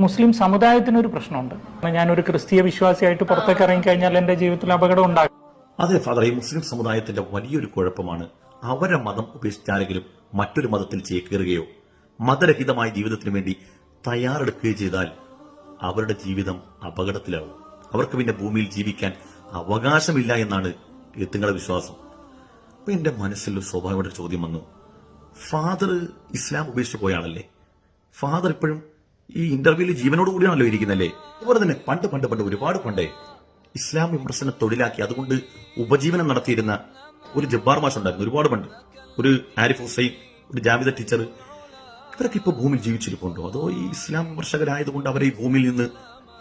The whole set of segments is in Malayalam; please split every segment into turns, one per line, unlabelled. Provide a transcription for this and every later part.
മുസ്ലിം സമുദായത്തിനൊരു പ്രശ്നമുണ്ട്. ഞാനൊരു ക്രിസ്തീയ വിശ്വാസിയായിട്ട് പുറത്തേക്ക് ഇറങ്ങി കഴിഞ്ഞാൽ എന്റെ ജീവിതത്തിൽ അപകടം ഉണ്ടാകും.
അതെ ഫാദർ ഈ മുസ്ലിം സമുദായത്തിന്റെ വലിയൊരു കുഴപ്പമാണ് അവരെ മതം ഉപേക്ഷിച്ചാരെങ്കിലും മറ്റൊരു മതത്തിൽ ചേക്കേറുകയോ മതരഹിതമായ ജീവിതത്തിന് വേണ്ടി തയ്യാറെടുക്കുകയോ ചെയ്താൽ അവരുടെ ജീവിതം അപകടത്തിലാവും. അവർക്ക് പിന്നെ ഭൂമിയിൽ ജീവിക്കാൻ അവകാശമില്ല എന്നാണ് എത്തുങ്ങളുടെ വിശ്വാസം. അപ്പൊ എന്റെ മനസ്സിൽ സ്വാഭാവികമായിട്ട് ചോദ്യം വന്നു. ഫാദർ ഇസ്ലാം ഉപേക്ഷിച്ച് പോയാണല്ലേ ഫാദർ ഇപ്പോഴും ഈ ഇന്റർവ്യൂൽ ജീവനോട് കൂടിയാണല്ലോ ഇരിക്കുന്നല്ലേ? അതുപോലെ തന്നെ പണ്ട് പണ്ട് പണ്ട് ഒരുപാട് പണ്ടേ ഇസ്ലാം വിമർശനം തൊഴിലാക്കി അതുകൊണ്ട് ഉപജീവനം നടത്തിയിരുന്ന ഒരു ജബ്ബാർ മാഷ് ഉണ്ടായിരുന്നു. ഒരുപാട് പണ്ട്. ഒരു ആരിഫ് ഹുസൈൻ ഒരു ജാവിദ ടീച്ചർ. ഇവരൊക്കെ ഇപ്പൊ ഭൂമിയിൽ ജീവിച്ചിരിപ്പുണ്ടോ? അതോ ഈ ഇസ്ലാം വിമർശകരായതുകൊണ്ട് അവരെ ഈ ഭൂമിയിൽ നിന്ന്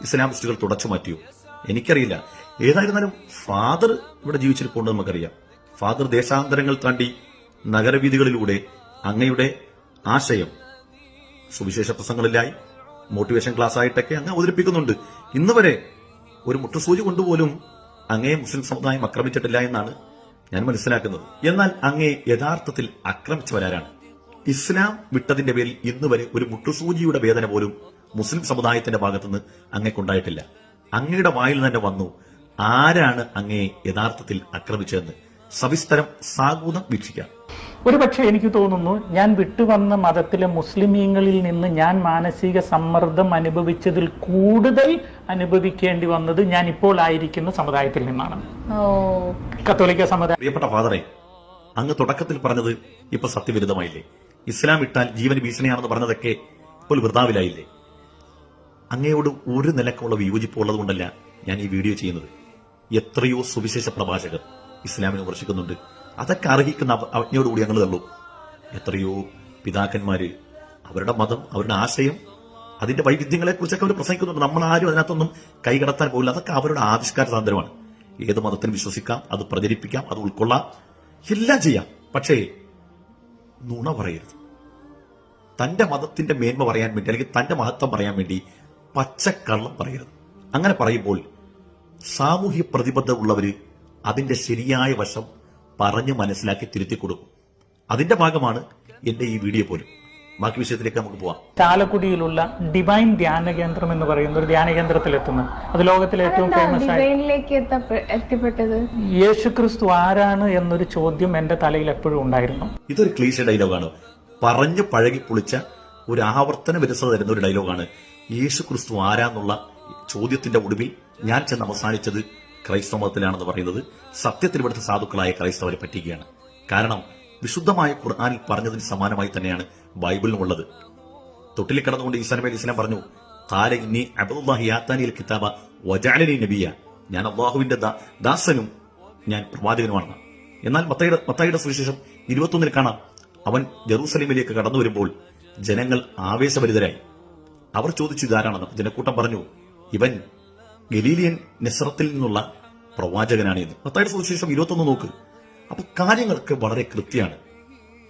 ഇസ്ലാമിസ്റ്റുകൾ തുടച്ചു മാറ്റിയോ? എനിക്കറിയില്ല. ഏതായിരുന്നാലും ഫാദർ ഇവിടെ ജീവിച്ചിരിപ്പുണ്ടോ നമുക്കറിയാം. ഫാദർ ദേശാന്തരങ്ങൾ താണ്ടി നഗരവീഥികളിലൂടെ അങ്ങയുടെ ആശയം സുവിശേഷ പ്രസംഗങ്ങളിലായി. മോട്ടിവേഷൻ ക്ലാസ് ആയിട്ടൊക്കെ അങ്ങ് അവതരിപ്പിക്കുന്നുണ്ട്. ഇന്ന് വരെ ഒരു മുട്ടുസൂചി കൊണ്ടുപോലും അങ്ങയെ മുസ്ലിം സമുദായം ആക്രമിച്ചിട്ടില്ല എന്നാണ് ഞാൻ മനസ്സിലാക്കുന്നത്. എന്നാൽ അങ്ങയെ യഥാർത്ഥത്തിൽ ആക്രമിച്ചവരാരാണ്? ഇസ്ലാം വിട്ടതിന്റെ പേരിൽ ഇന്ന് വരെ ഒരു മുട്ടുസൂചിയുടെ വേദന പോലും മുസ്ലിം സമുദായത്തിന്റെ ഭാഗത്തുനിന്ന് അങ്ങേക്കുണ്ടായിട്ടില്ല. അങ്ങയുടെ വായിൽ തന്നെ വന്നു ആരാണ് അങ്ങയെ യഥാർത്ഥത്തിൽ ആക്രമിച്ചതെന്ന് സവിസ്തരം സാഗൂതം വീക്ഷിക്കാം.
ഒരുപക്ഷെ എനിക്ക് തോന്നുന്നു ഞാൻ വിട്ടുവന്ന മതത്തിലെ മുസ്ലിമീങ്ങളിൽ നിന്ന് ഞാൻ മാനസിക സമ്മർദ്ദം അനുഭവിച്ചതിൽ കൂടുതൽ അനുഭവിക്കേണ്ടി വന്നത് ഞാൻ ഇപ്പോൾ ആയിരിക്കുന്ന സമുദായത്തിൽ നിന്നാണ്.
ഓ
കത്തോലിക്ക സമുദായം
പ്രിയപ്പെട്ട ഫാദറെ അങ്ങ് തുടക്കത്തിൽ പറഞ്ഞത് ഇപ്പൊ സത്യവിരുദ്ധമായില്ലേ? ഇസ്ലാം ഇട്ടാൽ ജീവൻ ഭീഷണിയാണെന്ന് പറഞ്ഞതൊക്കെ ഇപ്പോൾ വൃതാവിലായില്ലേ? അങ്ങയോട് ഒരു നിലക്കുള്ള വിയോജിപ്പുള്ളത് കൊണ്ടല്ല ഞാൻ ഈ വീഡിയോ ചെയ്യുന്നത്. എത്രയോ സുവിശേഷ പ്രഭാഷകർ ഇസ്ലാമിനെ വിമർശിക്കുന്നുണ്ട്. അതൊക്കെ അർഹിക്കുന്ന അവ- അവജ്ഞയോടുകൂടി ഞങ്ങൾ തള്ളൂ. എത്രയോ പിതാക്കന്മാര് അവരുടെ മതം അവരുടെ ആശയം അതിന്റെ വൈവിധ്യങ്ങളെ കുറിച്ചൊക്കെ അവർ പ്രസംഗിക്കുന്നുണ്ട്. നമ്മൾ ആരും അതിനകത്തൊന്നും കൈകടത്താൻ പോകില്ല അതൊക്കെ അവരുടെ ആവിഷ്കാര സ്വാതന്ത്ര്യമാണ്. ഏത് മതത്തിനും വിശ്വസിക്കാം അത് പ്രചരിപ്പിക്കാം അത് ഉൾക്കൊള്ളാം. എല്ലാം ചെയ്യാം. പക്ഷേ നുണ പറയരുത്. തന്റെ മതത്തിന്റെ മേന്മ പറയാൻ വേണ്ടി അല്ലെങ്കിൽ തന്റെ മഹത്വം പറയാൻ വേണ്ടി പച്ചക്കള്ളം പറയരുത്. അങ്ങനെ പറയുമ്പോൾ സാമൂഹ്യ ഉള്ളവര് അതിന്റെ ശരിയായ വശം പറഞ്ഞു മനസ്സിലാക്കി തിരുത്തി കൊടുക്കും. അതിന്റെ ഭാഗമാണ് എന്റെ ഈ വീഡിയോ പോലും. ബാക്കി വിഷയത്തിലേക്ക് നമുക്ക് പോവാം.
ചാലക്കുടിയിലുള്ള ഡിവൈൻ ധ്യാന കേന്ദ്രം എന്ന് പറയുന്ന ഒരു ധ്യാന കേന്ദ്രത്തിൽ എത്തുന്നത് അത് ലോകത്തിലെ ഏറ്റവും ഫേമസ്
എത്തിപ്പെട്ടത് യേശു ക്രിസ്തു
യേശുക്രിസ്തു ആരാണ് എന്നൊരു ചോദ്യം എന്റെ തലയിൽ എപ്പോഴും ഉണ്ടായിരുന്നു.
ഇതൊരു ക്ലീശ ഡയലോഗാണ്. പറഞ്ഞു പഴകി പൊളിച്ച ഒരു ആവർത്തന വിരസത തരുന്ന ഒരു ഡയലോഗാണ്. യേശു ക്രിസ്തു ആരാന്നുള്ള ചോദ്യത്തിന്റെ ഒടുവിൽ ഞാൻ ചെന്ന് അവസാനിച്ചത് ക്രൈസ്തവ മതത്തിലാണെന്ന് പറയുന്നത് സത്യത്തിൽ ഇവിടുത്തെ സാധുക്കളായ ക്രൈസ്തവരെ പറ്റിക്കുകയാണ് കാരണം വിശുദ്ധമായ ഖുർആാനിൽ പറഞ്ഞതിന് സമാനമായി തന്നെയാണ് ബൈബിളിലും ഉള്ളത്. തൊട്ടിൽ കിടന്നുകൊണ്ട് ഈസാൻ അലി ഇസ്ലാം പറഞ്ഞു താര ഇന്നി അബ്ദുല്ലാഹി കിതാബ വജാലനി നബിയ. ഞാൻ അള്ളാഹുവിന്റെ ദാസനും ഞാൻ പ്രവാചകനുമാണ്. എന്നാൽ മത്തയുടെ മത്തായിയുടെ സുവിശേഷം ഇരുപത്തൊന്നിൽ കാണാം അവൻ ജെറൂസലേമിലേക്ക് കടന്നു വരുമ്പോൾ ജനങ്ങൾ ആവേശഭരിതരായി. അവർ ചോദിച്ചു ഇതാരാണെന്ന്? ജനക്കൂട്ടം പറഞ്ഞു ഇവൻ ഗലീലിയൻ നെസ്രത്തിൽ നിന്നുള്ള പ്രവാചകനാണ് എന്ന് പത്തായിട്ട് സുവിശേഷം ഇരുപത്തൊന്ന് നോക്ക്. അപ്പൊ കാര്യങ്ങളൊക്കെ വളരെ കൃത്യമാണ്.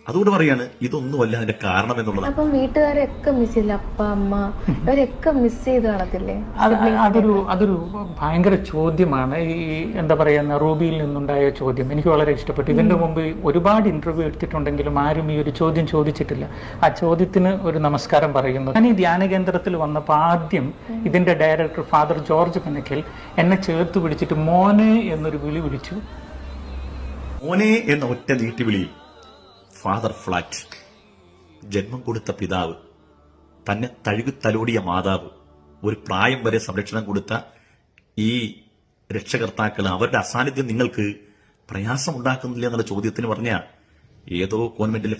അതുകൊണ്ട് പറയാണ് ഇതൊന്നും അല്ല അതിന്റെ കാരണം എന്നുള്ളത്
അപ്പം വീട്ടുകാരൊക്കെ മിസ് ചെയ്യില്ല അപ്പ അമ്മ ഇവരൊക്കെ മിസ് ചെയ്ത് കാണത്തില്ലേ?
അത് അതൊരു അതൊരു ഭയങ്കര ചോദ്യമാണ്. ഈ എന്താ പറയുന്ന റൂബിയിൽ നിന്നുണ്ടായ ചോദ്യം. എനിക്ക് വളരെ ഇഷ്ടപ്പെട്ടു. ഇതിന്റെ മുമ്പ് ഒരുപാട് ഇന്റർവ്യൂ എടുത്തിട്ടുണ്ടെങ്കിലും ആരും ഈ ഒരു ചോദ്യം ചോദിച്ചിട്ടില്ല. ആ ചോദ്യത്തിന് ഒരു നമസ്കാരം പറയുന്നു. ഞാൻ ഈ ധ്യാന കേന്ദ്രത്തിൽ വന്നപ്പോൾ ആദ്യം ഇതിന്റെ ഡയറക്ടർ ഫാദർ ജോർജ് പനക്കൽ എന്നെ ചേർത്ത് പിടിച്ചിട്ട് മോനെ എന്നൊരു വിളി വിളിച്ചു.
മോനെ എന്ന ഒറ്റ നീട്ടിവിളിയിൽ ഫാദർ ഫ്ലാറ്റ്. ജന്മം കൊടുത്ത പിതാവ് തന്നെ തഴുകി തലോടിയ മാതാവ് ഒരു പ്രായം വരെ സംരക്ഷണം കൊടുത്ത ഈ രക്ഷകർത്താക്കൾ അവരുടെ അസാന്നിധ്യം നിങ്ങൾക്ക് പ്രയാസം ഉണ്ടാക്കുന്നില്ല എന്നുള്ള ചോദ്യത്തിന് പറഞ്ഞ ഏതോ കോൺവെന്റിലെ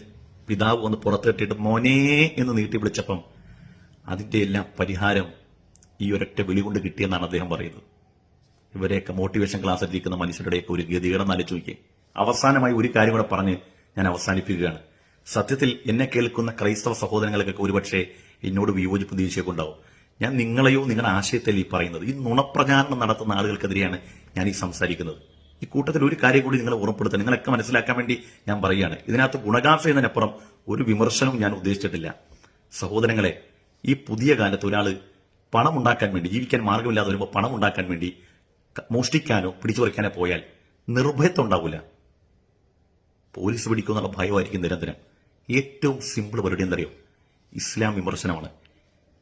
പിതാവ് വന്ന് പുറത്തിട്ടിട്ട് മോനെ എന്ന് നീട്ടി വിളിച്ചപ്പം അതിന്റെ എല്ലാം പരിഹാരം ഈ ഒരൊറ്റ വിളി കൊണ്ട് കിട്ടിയെന്നാണ് അദ്ദേഹം പറയുന്നത്. ഇവരെയൊക്കെ മോട്ടിവേഷൻ ക്ലാസ് ഇരിക്കുന്ന മനുഷ്യരുടെയൊക്കെ ഒരു ഗതികേടെന്ന് അവസാനമായി ഒരു കാര്യം കൂടെ പറഞ്ഞ് ഞാൻ അവസാനിപ്പിക്കുകയാണ്. സത്യത്തിൽ എന്നെ കേൾക്കുന്ന ക്രൈസ്തവ സഹോദരങ്ങൾക്കൊക്കെ ഒരുപക്ഷെ എന്നോട് വിയോജിപ്പ് ദേഷ്യമൊക്കെ ഞാൻ നിങ്ങളെയോ നിങ്ങളുടെ ആശയത്തെയോ ഈ പറയുന്നത്. ഈ നുണപ്രചാരണം നടത്തുന്ന ആളുകൾക്കെതിരെയാണ് ഞാൻ ഈ സംസാരിക്കുന്നത്. ഈ കൂട്ടത്തിൽ ഒരു കാര്യം കൂടി നിങ്ങളെ ഉറപ്പെടുത്തുക നിങ്ങളൊക്കെ മനസ്സിലാക്കാൻ വേണ്ടി ഞാൻ പറയുകയാണ്. ഇതിനകത്ത് ഗുണകാംക്ഷ എന്നതിനപ്പുറം ഒരു വിമർശനവും ഞാൻ ഉദ്ദേശിച്ചിട്ടില്ല. സഹോദരങ്ങളെ ഈ പുതിയ കാലത്ത് ഒരാൾ പണം ഉണ്ടാക്കാൻ വേണ്ടി ജീവിക്കാൻ മാർഗമില്ലാതെ വരുമ്പോൾ പണം ഉണ്ടാക്കാൻ വേണ്ടി മോഷ്ടിക്കാനോ പിടിച്ചു പറിക്കാനോ പോയാൽ നിർഭയത്വം ഉണ്ടാവില്ല പോലീസ് പിടിക്കുമെന്നുള്ള ഭയമായിരിക്കും നിരന്തരം. ഏറ്റവും സിമ്പിൾ പരിപാടി എന്തറിയോ? ഇസ്ലാം വിമർശനമാണ്.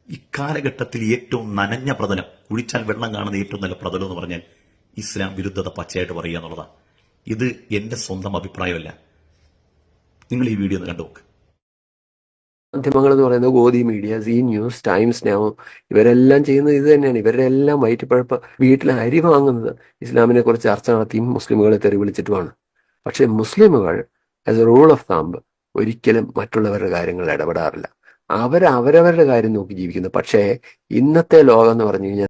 ഇക്കാലഘട്ടത്തിൽ ഏറ്റവും നനഞ്ഞ പ്രതലം കുഴിച്ചാൽ വെള്ളം കാണുന്ന ഏറ്റവും നല്ല പ്രതലം എന്ന് പറഞ്ഞാൽ ഇസ്ലാം വിരുദ്ധത പച്ചയായിട്ട് പറയുക എന്നുള്ളതാണ്. ഇത് എന്റെ സ്വന്തം അഭിപ്രായമല്ല. നിങ്ങൾ ഈ വീഡിയോ ഒന്ന് കണ്ടു
മാധ്യമങ്ങൾ എന്ന് പറയുന്നത് Godi media Zee News Times Now ഇവരെല്ലാം ചെയ്യുന്നത് ഇത് തന്നെയാണ്. ഇവരുടെ എല്ലാം വയറ്റിപ്പഴപ്പ് വീട്ടിൽ അരി വാങ്ങുന്നത് ഇസ്ലാമിനെ കുറിച്ച് ചർച്ച നടത്തിയും മുസ്ലിമുകളെ തെറി വിളിച്ചിട്ടുമാണ്. പക്ഷെ മുസ്ലിമുകൾ as a rule of thumb ഒരിക്കലും മറ്റുള്ളവരുടെ കാര്യങ്ങളിൽ ഇടപെടാറില്ല. അവർ അവരവരുടെ കാര്യം നോക്കി ജീവിക്കുന്നു. പക്ഷേ ഇന്നത്തെ ലോകം എന്ന് പറഞ്ഞു കഴിഞ്ഞാൽ